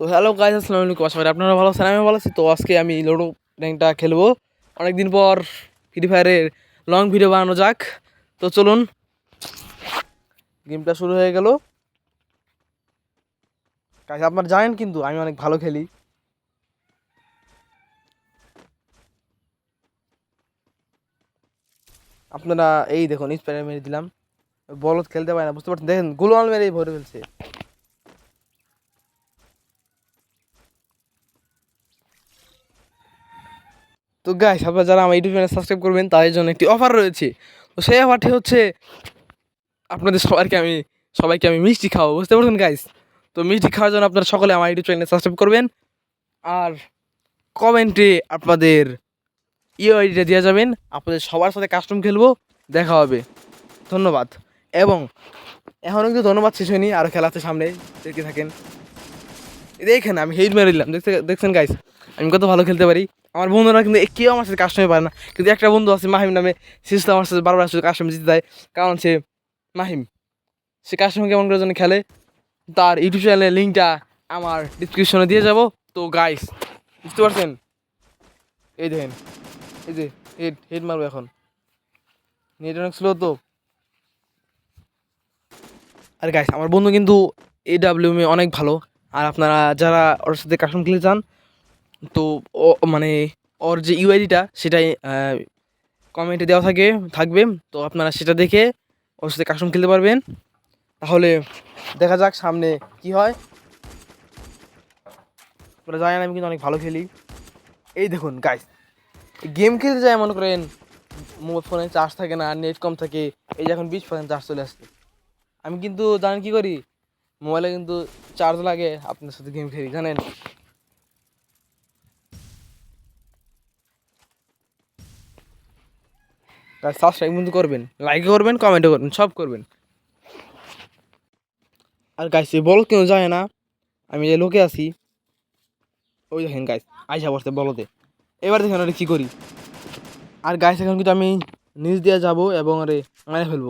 তো hello guys আসসালামু আলাইকুম। আশা করি আপনারা ভালো আছেন আমি ভালো আছি। তো আজকে আমি লুডো র্যাঙ্কটা খেলব। অনেকদিন পর ফ্রি ফায়ারের লং ভিডিও বানানো যাক। তো চলুন গেমটা শুরু হয়ে গেল। গাইজ আপনারা জানেন কিন্তু আমি অনেক ভালো খেলি। আপনারা এই দেখুন স্প্রে মেরে দিলাম। বলত খেলতে পারে না, বুঝতে পারছেন? দেখেন, গোলমাল মেরে ভরে ফেলছে। তো গাইস আপনারা যারা আমার ইউটিউব চ্যানেল সাবস্ক্রাইব করবেন, তাদের জন্য একটি অফার রয়েছে। তো সেই অফারটি হচ্ছে, আপনাদের সবাইকে আমি সবাইকে আমি মিষ্টি খাওয়াবো, বুঝতে পারছেন গাইস তো মিষ্টি খাওয়ার জন্য আপনারা সকলে আমার ইউটিউব চ্যানেল সাবস্ক্রাইব করবেন। আর কমেন্টে আপনাদের ইও আইডিটা দিয়ে যাবেন, আপনাদের সবার সাথে কাস্টম খেলব, দেখা হবে। ধন্যবাদ। এবং এখনও কিন্তু ধন্যবাদ শেষ হয়নি আরও খেলা আছে সামনে দেখে থাকেন। দেখেন আমি হেড মেরে দিলাম, দেখতে, দেখছেন গাইস আমি কত ভালো খেলতে পারি। আমার বন্ধুরা কিন্তু কেউ আমার সাথে কাস্টমে পারে না। কিন্তু একটা বন্ধু আছে, মাহিম নামে। সে আমার সাথে বারবার শুধু কাস্টমে জিতে দেয় কারণ সে মাহিম। সে কাস্টমে কেমন করে জন্য খেলে। তার ইউটিউব চ্যানেলের লিঙ্কটা আমার ডিসক্রিপশনে দিয়ে যাব। তো গাইস বুঝতে পারছেন? এই দেখেন। এই যে হেড হেড মারবো এখন। নেট অনেক স্লো তো। আর গাইস আমার বন্ধু কিন্তু এ অনেক ভালো। আর আপনারা যারা ওর সাথে কাস্টম খেলতে চান তো ও মানে ওর যে ইউআইডিটা সেটাই কমেন্টে দেওয়া থাকে, থাকবে। তো আপনারা সেটা দেখে ওর সাথে কাস্টম খেলতে পারবেন। তাহলে দেখা যাক সামনে কি হয়। আপনারা জানেন আমি কিন্তু অনেক ভালো খেলি। এই দেখুন গাইস গেম খেলতে যায় মনে করেন মোবাইল ফোনে চার্জ থাকে না নেট কম থাকে, এই যে এখন বিশ পার্সেন্ট চার্জ চলে আসছে। আমি কিন্তু জানেন কি করি? মোবাইলে কিন্তু চার্জ লাগে, আপনার সাথে গেম খেলি, জানেন? সাবস্ক্রাইব কিন্তু করবেন লাইক করবেন কমেন্টও করবেন, সব করবেন। আর গাইস এই বল কেউ যায় না, আমি যে লোকে আছি, ওই দেখেন গাইস আইসা বসতে বলতে এবার দেখেন ওটা কী করি। আর গাইস এখন কিন্তু আমি নিচ দিয়ে যাব এবং আরে মেরে ফেলব।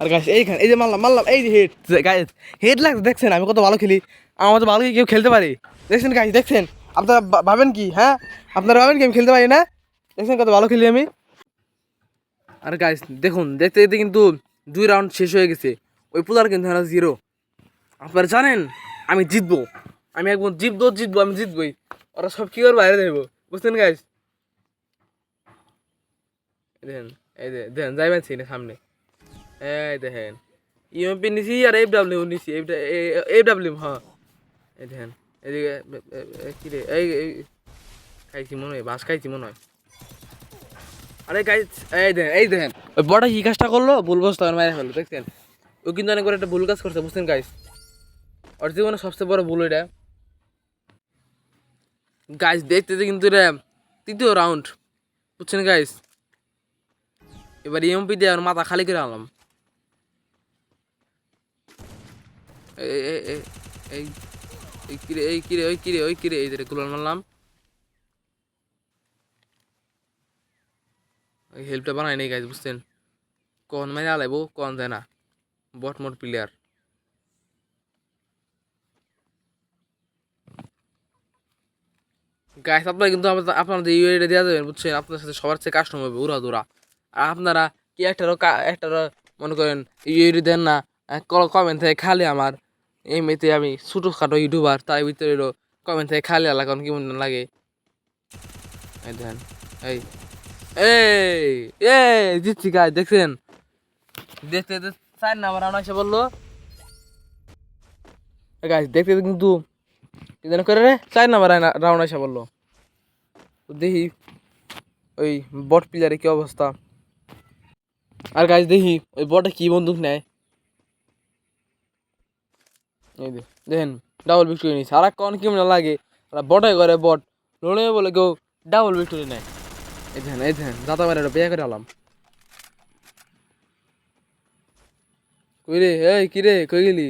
আর গাইস এইখানে, এই যে মারলাম মারলাম, এই যে হেড গাইস হেড লাগছে, দেখছেন, আমি কত ভালো খেলি। আমার তো ভালো কেউ খেলতে পারে? দেখছেন গাইস দেখছেন? আপনারা ভাবেন কি হ্যাঁ? আপনারা ভাবেন কি আমি খেলতে পারি না? দেখছেন কত ভালো খেলি আমি? আর গাইস দেখুন, দেখতে দেখতে কিন্তু দুই রাউন্ড শেষ হয়ে গেছে। ওই প্লেয়ার কিন্তু হ্যাঁ জিরো আপনারা জানেন, আমি জিতবো। আমি একবার জিতবো জিতবো, আমি জিতবই। ওরা সব কি করে বাইরে দেবো? বুঝছেন গাইস দেখেন, এই দেখেন যাইবেন সিনে সামনে। এই দেখেন ইউএমপি নিছি আর এফ ডাব্লিউ নিছি। এফ ডাব্লিউ হ্যাঁ। এই দেখেন, এদিকে কি রে? এই খাইছি মনে হয়, বাস খাইছি মনে হয়। আরে এই এই দেখেন বড় কাজটা করল? দেখছেন? অনেক একটা ভুল কাজ করছে, বুঝছেন ওর সবচেয়ে বড় কিন্তু তৃতীয় রাউন্ড বুঝছেন এবার এমপি দিয়ে মাথা খালি করে আনলাম। এই কিরে এই কিরে, ওই কিরে ওই কিরে, এই যে গুলাল মারলাম। হেল্পটা বানাই নেই গাইজ বুঝছেন? কখন মাইনে আলাইবো, কখন যায় না। বট মোট প্লেয়ার গাইস আপনারা কিন্তু আপনাদের ইউএটা দেওয়া যাবেন, বুঝছেন? আপনার সাথে সবার চেয়ে কাস্টম হবে উড়া দুরা আর আপনারা কি একটারও একটারও মনে করেন ইউএডি দেন না কমেন্ট থেকে খালি আমার। এমনিতে আমি ছোটোখাটো ইউটিউবার তার ভিতরে কমেন্ট থেকে খালি আলা কারণ কেমন লাগে? এই দেখেন এই। এই এই জিতছি গাছ দেখছেন? দেখতে চার না আমার এসে বলল। গাছ দেখতে কিন্তু যেন করে রে? চার নাম্বার রাউন্ড এসে বলল। দেখি, ওই বট প্লেয়ারে কি অবস্থা। আর গাছ দেখি, ওই বটে কি বন্দুক নেয়। এই দেখেন ডাবল ভিক্টোরি নিচ্ছে আর কোন কেমন লাগে? বটে করে বট লড়ে বলে কেউ ডাবল ভিক্টোরি নেয়। এই দেখেন এই দেখেন দাদা বাড়ি বিয়ে করে আলাম। কই রে এই কি রে কই গেলি?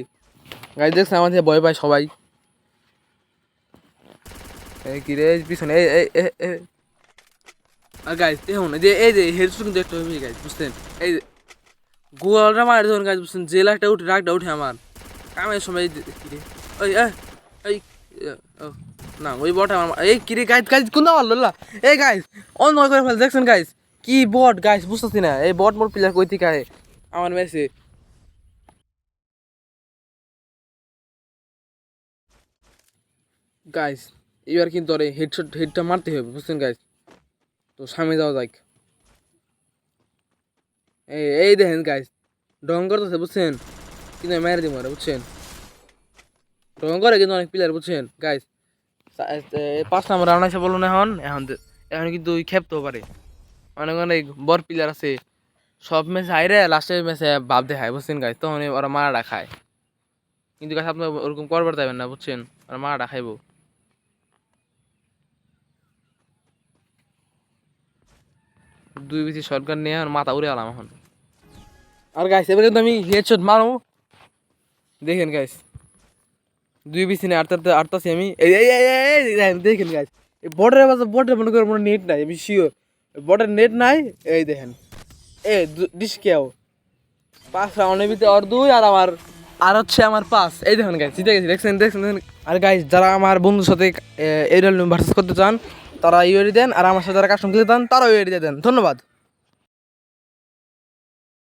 গাড়ি দেখছে আমার ভয় পায় সবাই। এই কি রে পিছনে এই এই এই এই। আর গাইজ দেখুন এই যে এই যে হেডস কিন্তু একটা হয়ে গাইজ বুঝছেন? এই যে গোয়ালটা মারে ধরুন গাইজ বুঝছেন? জেলাটা উঠে রাগটা উঠে আমার। কামের সময় ওই এই ও, না, ওই বট এই কিরে গাইজ গাইজ কোন দাও আল্লাহ এই গাইজ অন করে ফেল, দেখছেন গাইজ কি বট গাইজ বুঝতেছি না। এই বট মোর প্লেয়ার কই থেকে? আমার মেসে। গাইজ এবার কিন্তু আরে হেডশট হেডটা মারতে হবে, বুঝছেন গাইজ তো সামনে যাওয়া যাক। এই এই দেখেন গাইজ ডং করতেছে, বুঝছেন? কিন্তু মেরে দিব বুঝছেন? ডং করে কিন্তু অনেক প্লেয়ার বুঝছেন? গাইজ পাঁচ নাম্বার রাউন্ড আছে বলুন এখন। এখন এখন কিন্তু ওই খেপতেও পারে। অনেক অনেক বড় প্লেয়ার আছে। সব ম্যাচে হাইরে লাস্টের ম্যাচে ভাব দেখায়, বুঝছেন গাইজ তখন ওরা মারাটা খায়। কিন্তু গাছ আপনার ওরকম করবার যাবেন না, বুঝছেন? ওরা মারাটা খাইবো। দুই বেশি সরকার নিয়ে এখন মাথা উড়ে আলাম এখন। আর গাইস এবার কিন্তু আমি হেডশট মারো দেখেন গাইস দুই বিসি নিয়ে আটতে আটতাছি আমি। দেখেন গাইস এই বর্ডারের পাশে বর্ডার মনে করেন মনে নেট নাই, আমি শিওর বর্ডার নেট নাই, এই দেখেন এ ডিস কেউ পাঁচ রাউন্ডের ভিতরে আর দুই, আর আমার, আর হচ্ছে আমার পাঁচ। এই দেখেন গাইস জিতে গেছি, দেখছেন দেখছেন। আর গাইস যারা আমার বন্ধুর সাথে এরিয়াল ভার্সেস করতে চান, তারা ইউএডি দেন, আর আমার সাথে যারা কাস্টম খেলতে চান, তারাও ইউএডি দেন। ধন্যবাদ।